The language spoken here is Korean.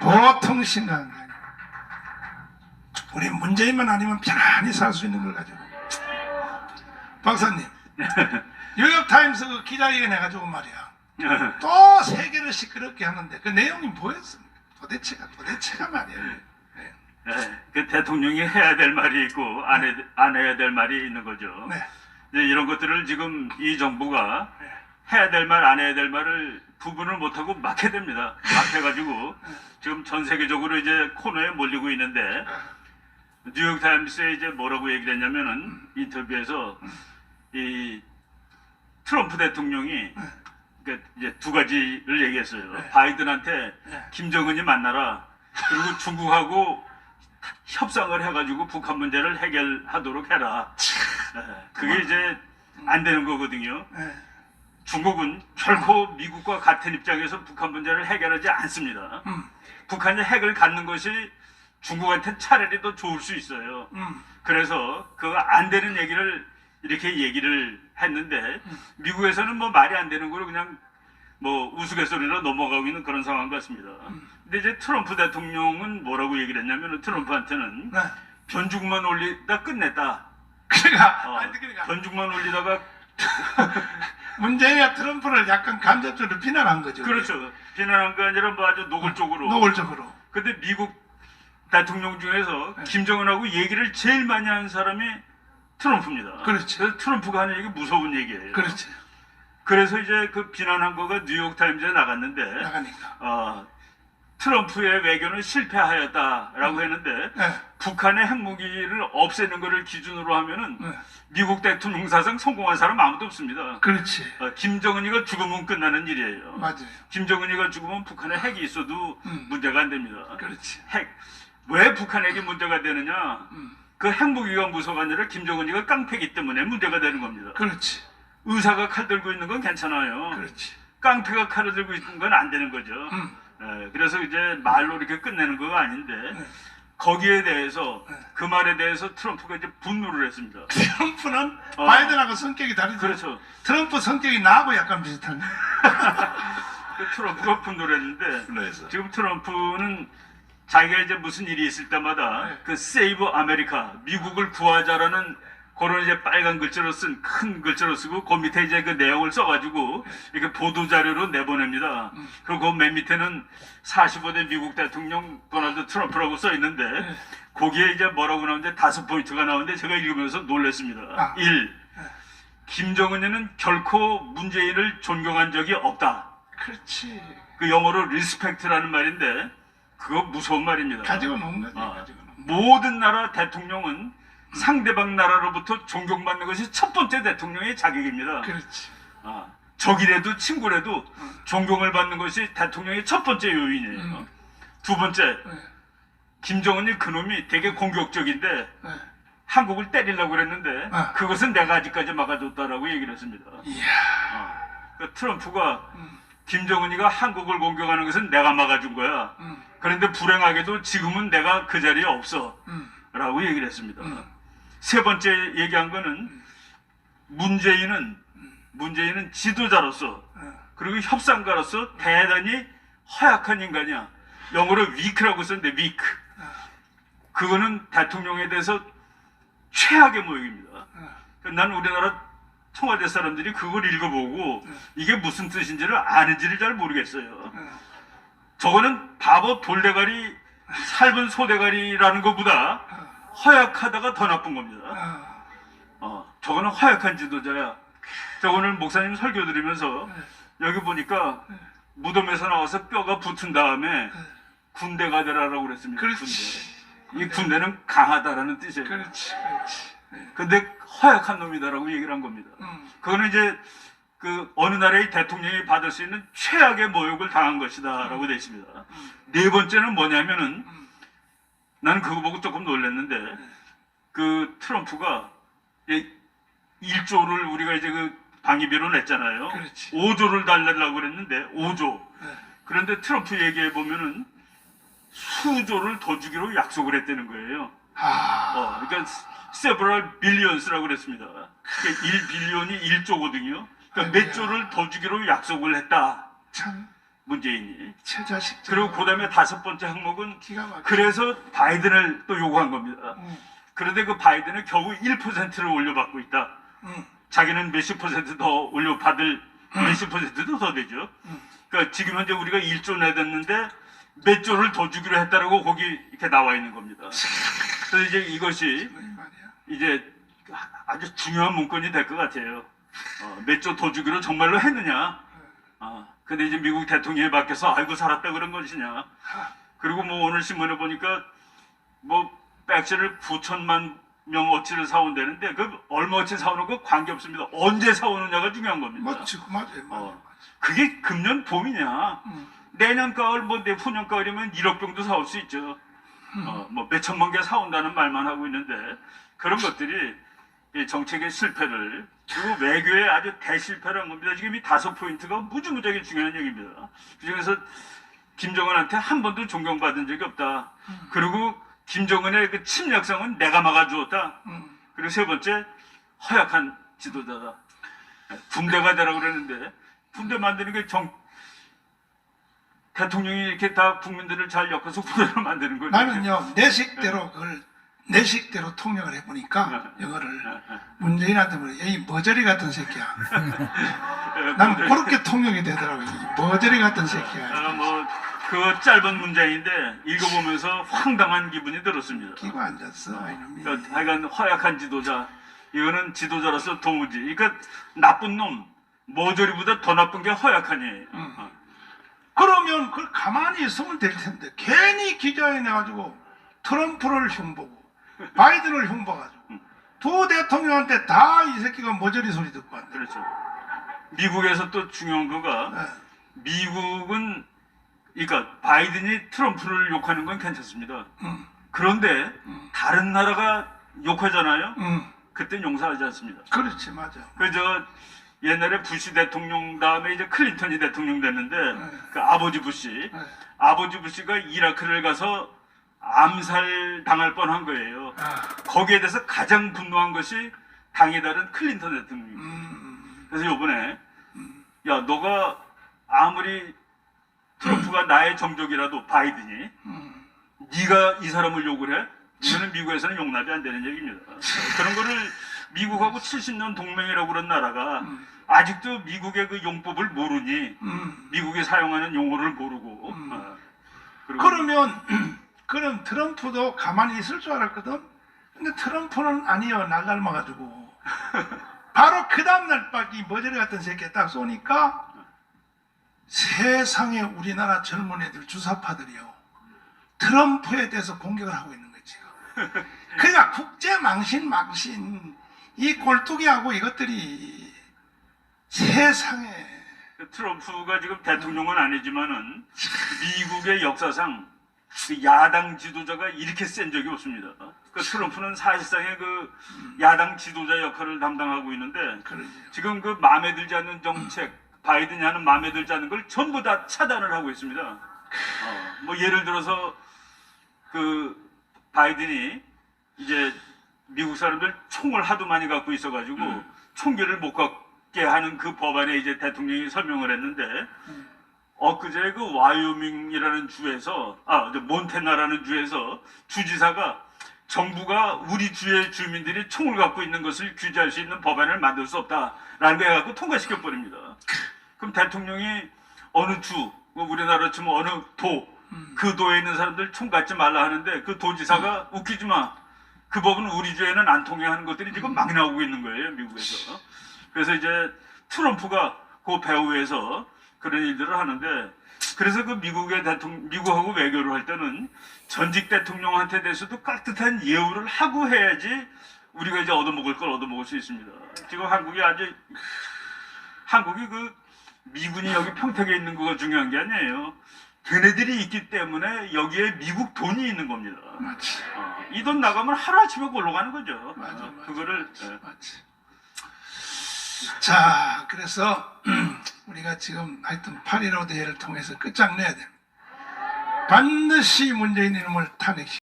보통 심각한 게 아니에요. 우리 문재인만 아니면 편안히 살 수 있는 걸 가지고. 박사님, 뉴욕타임스 그 기자회견 해가지고 말이야. 또 세계를 시끄럽게 하는데 그 내용이 뭐였습니까? 도대체가 도대체가 말이에요. 네. 네, 그 대통령이 해야 될 말이 있고 안, 해, 안 해야 될 말이 있는 거죠. 네. 이런 것들을 지금 이 정부가 네. 해야 될 말, 안 해야 될 말을 구분을 못하고 막 해댑니다. 막 해가지고 지금 전 세계적으로 이제 코너에 몰리고 있는데 뉴욕타임스에 이제 뭐라고 얘기를 했냐면은 인터뷰에서 이 트럼프 대통령이 그러니까 이제 두 가지를 얘기했어요. 네. 바이든한테 네. 김정은이 만나라. 그리고 중국하고 협상을 해가지고 북한 문제를 해결하도록 해라. 네, 그게 이제 안 되는 거거든요. 네. 중국은 결코 미국과 같은 입장에서 북한 문제를 해결하지 않습니다. 음. 북한이 핵을 갖는 것이 중국한테 차라리 더 좋을 수 있어요. 음. 그래서 그 안 되는 얘기를 이렇게 얘기를 했는데 미국에서는 뭐 말이 안 되는 거로 그냥 뭐 우스갯소리로 넘어가고 있는 그런 상황 같습니다. 근데 이제 트럼프 대통령은 뭐라고 얘기를 했냐면 트럼프한테는 네. 변죽만 올리다 끝냈다. 그러니까 어, 아니 그러니까 변죽만 올리다가 문재인이 트럼프를 약간 간접적으로 비난한 거죠. 그렇죠. 비난한 게 아니라 뭐 아주 노골적으로. 노골적으로. 근데 미국 대통령 중에서 네. 김정은하고 얘기를 제일 많이 하는 사람이 트럼프입니다. 그래서 트럼프가 하는 얘기 무서운 얘기예요. 그렇지. 그래서 이제 그 비난한 거가 뉴욕 타임즈에 나갔는데 나가니까. 어, 트럼프의 외교는 실패하였다라고 했는데 네. 북한의 핵무기를 없애는 것을 기준으로 하면은 네. 미국 대통령 사상 성공한 사람 아무도 없습니다. 그렇지. 어, 김정은이가 죽으면 끝나는 일이에요. 맞아요. 김정은이가 죽으면 북한에 핵이 있어도 음. 문제가 안 됩니다. 그렇지. 핵. 왜 북한에게 문제가 되느냐? 음. 그 핵무기가 무서가 아니라 김정은이가 깡패기 때문에 문제가 되는 겁니다. 그렇지. 의사가 칼 들고 있는 건 괜찮아요. 그렇지. 깡패가 칼을 들고 있는 건 안 되는 거죠. 음. 예, 그래서 이제 말로 이렇게 끝내는 거 아닌데 네. 거기에 대해서 네. 그 말에 대해서 트럼프가 이제 분노를 했습니다. 트럼프는 어. 바이든하고 성격이 다르죠. 그렇죠. 트럼프 성격이 나하고 약간 비슷한. 그 트럼프가 분노를 했는데 그래서. 지금 트럼프는 자기가 이제 무슨 일이 있을 때마다 네. 그 세이브 아메리카 미국을 구하자라는 그런 이제 빨간 글자로 쓴 큰 글자로 쓰고 그 밑에 이제 그 내용을 써가지고 이렇게 보도 자료로 내보냅니다. 음. 그리고 그 맨 밑에는 45대 미국 대통령 도널드 트럼프라고 써 있는데 네. 거기에 이제 뭐라고 나오는데 다섯 포인트가 나오는데 제가 읽으면서 놀랐습니다. 아. 1. 네. 김정은이는 결코 문재인을 존경한 적이 없다. 그렇지. 그 영어로 리스펙트라는 말인데 그거 무서운 말입니다. 가지고 노는 거지. 어, 가지고 노는. 모든 나라 대통령은 상대방 나라로부터 존경받는 것이 첫 번째 대통령의 자격입니다. 그렇지. 아, 적이라도 친구라도 존경을 받는 것이 대통령의 첫 번째 요인이에요. 음. 두 번째, 네. 김정은이 그놈이 되게 공격적인데 네. 한국을 때리려고 그랬는데 아. 그것은 내가 아직까지 막아줬다라고 얘기를 했습니다. 이야. 어, 그 트럼프가 음. 김정은이가 한국을 공격하는 것은 내가 막아준 거야. 음. 그런데 불행하게도 지금은 내가 그 자리에 없어. 음. 라고 얘기를 했습니다. 음. 세 번째 얘기한 거는 문재인은 문재인은 지도자로서 어. 그리고 협상가로서 대단히 허약한 인간이야. 영어로 위크라고 썼는데 위크. 그거는 대통령에 대해서 최악의 모욕입니다. 어. 난 우리나라 청와대 사람들이 그걸 읽어보고 이게 무슨 뜻인지를 아는지를 잘 모르겠어요. 어. 저거는 바보 돌대가리 살은 소대가리라는 것보다 허약하다가 더 나쁜 겁니다. 어. 어, 저거는 허약한 지도자야. 저 오늘 목사님 설교 들으면서 여기 보니까 무덤에서 나와서 뼈가 붙은 다음에 군대가 되라라고 그랬습니다. 그렇지. 군대. 이 군대는 강하다라는 뜻이에요. 그렇지. 그렇지. 네. 근데 허약한 놈이다라고 얘기를 한 겁니다. 음. 그거는 이제 그 어느 나라의 대통령이 받을 수 있는 최악의 모욕을 당한 것이다라고 되어 있습니다. 네 번째는 뭐냐면은 나는 그거 보고 조금 놀랐는데 그 트럼프가 1조를 우리가 이제 그 방위비로 냈잖아요. 그렇지. 5조를 달라고 그랬는데 5조. 네. 그런데 트럼프 얘기해 보면은 수조를 더 주기로 약속을 했다는 거예요. 아. 어, 그러니까 several billions라고 그랬습니다. 그러니까 1빌리언이 1조거든요. 그러니까 몇 아이고야. 조를 더 주기로 약속을 했다. 참. 문재인이. 최자식. 그리고 그 다음에 다섯 번째 항목은 기가 막혀. 그래서 바이든을 또 요구한 겁니다. 응, 그런데 그 바이든은 겨우 1%를 올려받고 있다. 응, 자기는 몇십 퍼센트 더 올려받을 몇십 퍼센트도 더 되죠. 그러니까 지금 현재 우리가 1조 내뒀는데 몇 조를 더 주기로 했다라고 거기 이렇게 나와 있는 겁니다. 그래서 이제 이것이 이. 이제 아주 중요한 문건이 될 것 같아요. 어, 몇 조 더 주기로 정말로 했느냐? 아, 근데 이제 미국 대통령이 바뀌어서 아이고 살았다 그런 것이냐? 하, 그리고 뭐 오늘 신문에 보니까 뭐 백신을 9천만 명 어치를 사온다는데 그 얼마 어치 사오는 거 관계 없습니다. 언제 사오느냐가 중요한 겁니다. 멋지고 맞아요, 맞아요. 어. 그게 금년 봄이냐? 응, 내년 가을 뭐 내후년 가을이면 1억 병도 사올 수 있죠. 어, 뭐 몇천만 개 사온다는 말만 하고 있는데 그런 것들이 이 정책의 실패를 그리고 외교의 아주 대실패라는 겁니다. 지금 이 다섯 포인트가 무지무지하게 중요한 얘기입니다. 그중에서 김정은한테 한 번도 존경받은 적이 없다. 그리고 김정은의 그 침략성은 내가 막아주었다. 응. 그리고 세 번째 허약한 지도자다. 군대가 되라고 그러는데 군대 만드는 게 정 대통령이 이렇게 다 국민들을 잘 엮어서 군대를 만드는 거죠. 나는요 내 식대로 그걸 내 식대로 통역을 해보니까 이거를 문재인한테 뭐이 머저리 같은 새끼야. 나는 그렇게 통역이 되더라고요. 이 머저리 같은 새끼야. 어, 뭐그 짧은 문장인데 읽어보면서 황당한 기분이 들었습니다. 끼고 앉았어 이놈이. 그러니까 하여간 허약한 지도자 이거는 지도자로서 도무지 그러니까 나쁜 놈 모조리보다 더 나쁜 게 허약하니 어. 그러면 그걸 가만히 있으면 될 텐데 괜히 기자회 내가지고 트럼프를 흉보고 바이든을 흉보가지고 두 대통령한테 다 이 새끼가 머저리 소리 듣고 왔네. 그렇죠. 미국에서 또 중요한 거가 네. 미국은 그러니까 바이든이 트럼프를 욕하는 건 괜찮습니다. 응, 그런데 다른 나라가 욕하잖아요. 응, 그땐 용서하지 않습니다. 그렇지 맞아. 그저 옛날에 부시 대통령 다음에 이제 클린턴이 대통령 됐는데 네. 그 아버지 부시 네. 아버지 부시가 이라크를 가서 암살 당할 뻔한 거예요. 아, 거기에 대해서 가장 분노한 것이 당에 다른 클린턴 대통령입니다. 음, 그래서 요번에 야 너가 아무리 트럼프가 나의 정적이라도 바이든이 음. 네가 이 사람을 욕을 해? 이거는 미국에서는 용납이 안 되는 얘기입니다. 그런 거를 미국하고 70년 동맹이라고 그런 나라가 아직도 미국의 그 용법을 모르니 음. 미국이 사용하는 용어를 모르고 어, 그리고 그러면 그럼 트럼프도 가만히 있을 줄 알았거든. 근데 트럼프는 아니요 날 닮아가지고 바로 그 다음날 빡이 머저리 같은 새끼 딱 쏘니까 세상에 우리나라 젊은 애들 주사파들이요 트럼프에 대해서 공격을 하고 있는 거지. 그러니까 국제 망신 망신 이 꼴뚜기하고 이것들이 세상에 트럼프가 지금 대통령은 아니지만은 미국의 역사상 그 야당 지도자가 이렇게 센 적이 없습니다. 그 트럼프는 사실상의 그 야당 지도자 역할을 담당하고 있는데 그러죠. 지금 그 마음에 들지 않는 정책 바이든이 하는 마음에 들지 않는 걸 전부 다 차단을 하고 있습니다. 어, 뭐 예를 들어서 그 바이든이 이제 미국 사람들 총을 하도 많이 갖고 있어가지고 총기를 못 갖게 하는 그 법안에 이제 대통령이 설명을 했는데 엊그제 그 와이오밍이라는 주에서 아 몬테나라는 주에서 주지사가 정부가 우리 주의 주민들이 총을 갖고 있는 것을 규제할 수 있는 법안을 만들 수 없다라는 거 해갖고 통과시켜 버립니다. 그럼 대통령이 어느 주, 뭐 우리나라 치면 어느 도, 그 도에 있는 사람들 총 갖지 말라 하는데 그 도지사가 웃기지 마. 그 법은 우리 주에는 안 통해하는 것들이 지금 막 나오고 있는 거예요, 미국에서. 그래서 이제 트럼프가 그 배후에서 그런 일들을 하는데 그래서 그 미국의 대통령, 미국하고 외교를 할 때는 전직 대통령한테 대해서도 깍듯한 예우를 하고 해야지 우리가 이제 얻어먹을 걸 얻어먹을 수 있습니다. 지금 한국이 아주 한국이 그 미군이 여기 평택에 있는 거가 중요한 게 아니에요. 걔네들이 있기 때문에 여기에 미국 돈이 있는 겁니다. 맞지. 이돈 나가면 하루아침에 골로 가는 거죠. 맞아, 어, 맞아. 그거를 예. 맞지. 자, 그래서 우리가 지금 하여튼 8.15 대회를 통해서 끝장내야 돼. 반드시 문재인 이름을 탄핵시